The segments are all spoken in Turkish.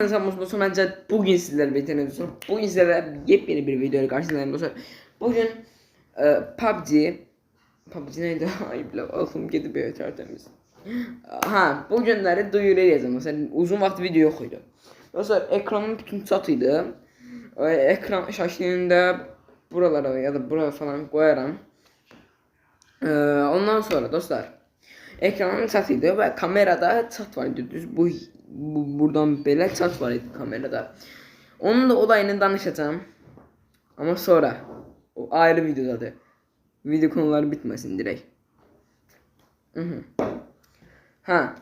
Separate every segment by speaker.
Speaker 1: Sanırım dostum bence bugün birlikte dostum. Bugün sizlerle yepyeni bir video ile karşınızdayım dostum. Bugün e, PUBG PUBG neydi? Ay bile aklım gidip bir tertemiz. Ha bugünleri duyuracağım. Mesela uzun vakit video yok idi. Dostlar ekranım bütün çatıydı. E, ekran şaşlığında buralara ya da buraya falan koyarım. E, ondan sonra dostlar ekranım çatıydı ve kamerada çat var. Düz bu, bu buradan belə çat var kamerada. Onun da olayını danışacağım. Ama sonra o ayrı videodadır. Video konuları bitmesin direkt. Hı hı. Ha.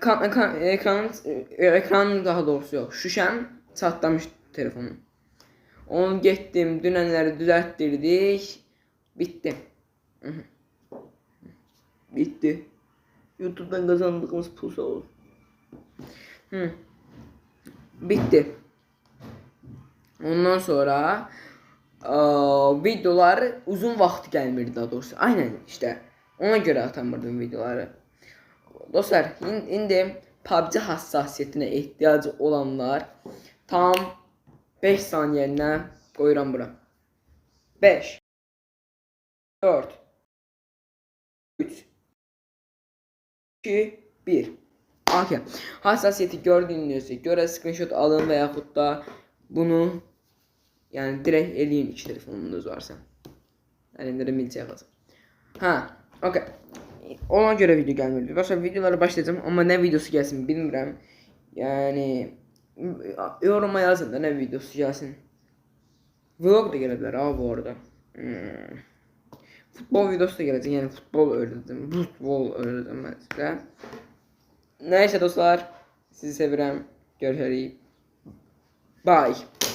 Speaker 1: Kan, kan, ekranın, e, ekranın daha doğrusu yok. Şüşem çatlamış telefonum. Onu getdim, dünenləri düzəltdirdik. Bitti. Hı hı. Bitti. YouTube'dan kazandığımız pul sağ olsun. Hı. Bitti. Ondan sonra aa, videolar uzun vaxt gəlmirdi daha doğrusu. Aynen işte. Ona görə atamırdım videoları. Dostlar, in- indi PUBG hassasiyyətinə ehtiyacı olanlar tam 5 saniyəliyə qoyuram bura. 5 4 3 2 1 Okay. Hassasiyeti gördüğünüzde göre screenshot alın veya da bunu yani direkt eleyin iki telefonunuz varsa. Elimde de milçe yazın. Ha, okay. Ona göre video gelmedi. Dostlar videolara başlayacağım ama ne videosu gelsin bilmiyorum. Yani yoruma yazın da ne videosu gelsin. Vlog da gelebilir abi bu arada. Hmm. Futbol videosu da gelecek yani futbol öğrettim. Futbol öğrettim ben size. Neyse dostlar sizi sevirəm. Görüşərik. Bye.